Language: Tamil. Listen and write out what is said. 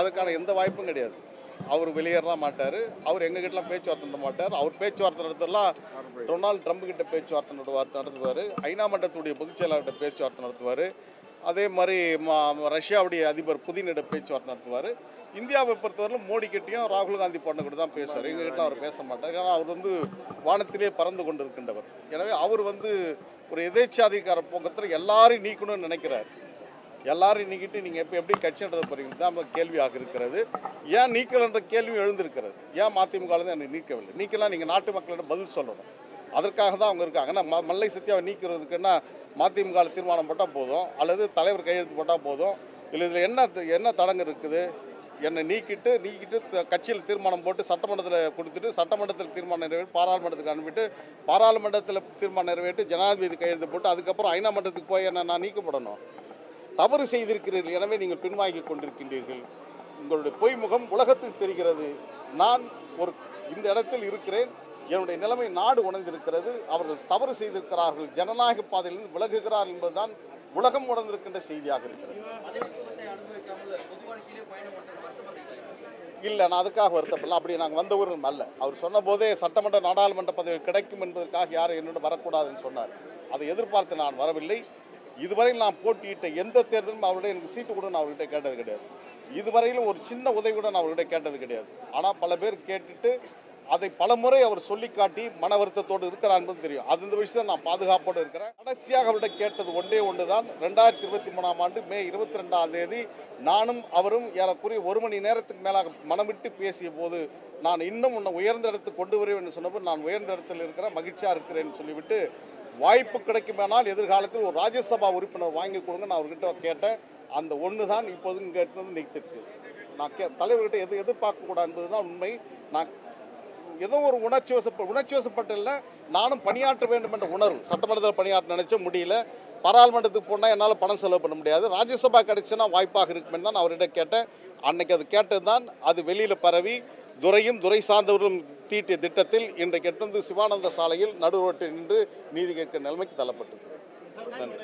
அதுக்கான எந்த வாய்ப்பும் கிடையாது. அவர் வெளியேறலாம் மாட்டார். அவர் எங்ககிட்டலாம் பேச்சுவார்த்தை நடத்த மாட்டார். அவர் பேச்சுவார்த்தை நடத்தலாம் டொனால்டு ட்ரம்ப் கிட்ட பேச்சுவார்த்தை நடத்துவார் நடத்துவார். ஐநா மன்றத்துடைய பொதுச் செயலாளர்கிட்ட பேச்சுவார்த்தை நடத்துவார். அதே மாதிரி மா ரஷ்யாவுடைய அதிபர் புதினிட பேச்சுவார்த்தை நடத்துவார். இந்தியாவை பொறுத்தவரையிலும் மோடி கிட்டையும் ராகுல் காந்தி பண்ண கூட தான் பேசுவார். எங்ககிட்ட அவர் பேச மாட்டார். ஏன்னா அவர் வந்து வானத்திலே பறந்து கொண்டு இருக்கின்றவர் எனவே அவர் வந்து ஒரு எதேச்சாதிகார போக்கத்தில் எல்லாரையும் நீக்கணும்னு நினைக்கிறார். எல்லாரும் நீக்கிட்டு நீங்கள் எப்போ எப்படி கட்சி நடத்த போகிறீங்க தான் நம்ம கேள்வியாக இருக்கிறது. ஏன் நீக்கலன்ற கேள்வி எழுந்திருக்கிறது? ஏன் மதிமுகலேருந்து எனக்கு நீக்கவில்லை? நீக்கலாம் நீங்கள் நாட்டு மக்களிடம் பதில் சொல்லணும். அதற்காக தான் அவங்க இருக்காங்க. ஆனால் ம மல்லை சத்யாவை நீக்கிறதுக்குன்னா மதிமுக தீர்மானம் போட்டால் போதும்? அல்லது தலைவர் கையெழுத்து போட்டால் போதும்? இல்லை இதில் என்ன த- என்ன தடங்கு இருக்குது? என்னை நீக்கிட்டு நீக்கிட்டு த- கட்சியில் தீர்மானம் போட்டு சட்டமன்றத்தில் கொடுத்துட்டு சட்டமன்றத்தில் தீர்மானம் நிறைவேற்றி பாராளுமன்றத்துக்கு அனுப்பிட்டு பாராளுமன்றத்தில் தீர்மானம் நிறைவேற்றி ஜனாதிபதி கையெழுத்து போட்டு அதுக்கப்புறம் ஐநா மன்றத்துக்கு போய் என்ன நான் நீக்கப்படணும். தவறு செய்திருக்கிறீர்கள் எனவே நீங்கள் பின்வாங்கி கொண்டிருக்கின்றீர்கள். உங்களுடைய பொய்முகம் உலகத்துக்கு தெரிகிறது. நான் ஒரு இந்த இடத்தில் இருக்கிறேன். என்னுடைய நிலைமை நாடு உணர்ந்திருக்கிறது. அவர்கள் தவறு செய்திருக்கிறார்கள். ஜனநாயக பாதையிலிருந்து விலகுகிறார் என்பதுதான் உலகம் உணர்ந்திருக்கின்ற செய்தியாக இருக்கிறது. இல்லை நான் அதுக்காக வருத்தப்படல. அப்படி நாங்கள் வந்தவரும் அல்ல. அவர் சொன்ன போதே சட்டமன்ற நாடாளுமன்ற பதவி கிடைக்கும் என்பதற்காக யாரும் என்னோட வரக்கூடாதுன்னு சொன்னார். அதை எதிர்பார்த்து நான் வரவில்லை. இதுவரையில் நான் போட்டியிட்ட எந்த தேர்தலும் அவருடைய எனக்கு சீட்டு கூட நான் அவர்கிட்ட கேட்டது கிடையாது. இதுவரையிலும் ஒரு சின்ன உதவி கூட நான் அவர்கிட்ட கேட்டது கிடையாது. ஆனால் பல பேர் கேட்டுட்டு அதை பலமுறை அவர் சொல்லி காட்டி மன வருத்தத்தோடு இருக்கிறார் என்பது தெரியும். அது இந்த விஷயத்தை நான் பாதுகாப்போடு இருக்கிறேன். கடைசியாக அவர்கிட்ட கேட்டது ஒன்றே ஒன்று தான் ரெண்டாயிரத்தி இருபத்தி மூணாம் ஆண்டு மே இருபத்தி ரெண்டாம் தேதி நானும் அவரும் ஏறக்குறைய ஒரு மணி நேரத்துக்கு மேலாக மனமிட்டு பேசிய போது நான் இன்னும் உன்னை உயர்ந்த இடத்துக்கு கொண்டு வருவேன் என்று சொன்னபோது நான் உயர்ந்த இடத்தில் இருக்கிறேன் மகிழ்ச்சியாக இருக்கிறேன்னு சொல்லிவிட்டு வாய்ப்பு கிடைக்குமானால் எதிர்காலத்தில் ஒரு ராஜ்யசபா உறுப்பினர் வாங்கி கொடுங்க. நான் அவர்கிட்ட கேட்டேன். அந்த ஒன்று தான் இப்போது இங்கே இருக்கிறது நீத்திருக்கு நான் கே தலைவர்கிட்ட எது எதிர்பார்க்க கூடாது என்பது தான் உண்மை. நான் ஏதோ ஒரு உணர்ச்சி வசப்ப உணர்ச்சி வசப்பட்டில்ல நானும் பணியாற்ற வேண்டும் என்ற உணர்வு. சட்டமன்றத்தில் பணியாற்ற நினைச்ச முடியல. பாராளுமன்றத்துக்கு போனால் என்னால் பணம் செலவு பண்ண முடியாது. ராஜ்யசபா கிடைச்சுன்னா வாய்ப்பாக இருக்குமென்னு தான் நான் அவர்கிட்ட கேட்டேன். அன்னைக்கு அது கேட்டது தான் அது வெளியில் பரவி துறையும் துறை சார்ந்தவர்களும் தீட்டிய திட்டத்தில் இன்றைக்கு எட்டு வந்து சிவானந்த சாலையில் நடு ரோட்டில் நின்று நீதி கேட்கிற நிலைமைக்கு தள்ளப்பட்டிருக்கிறது. நன்றி.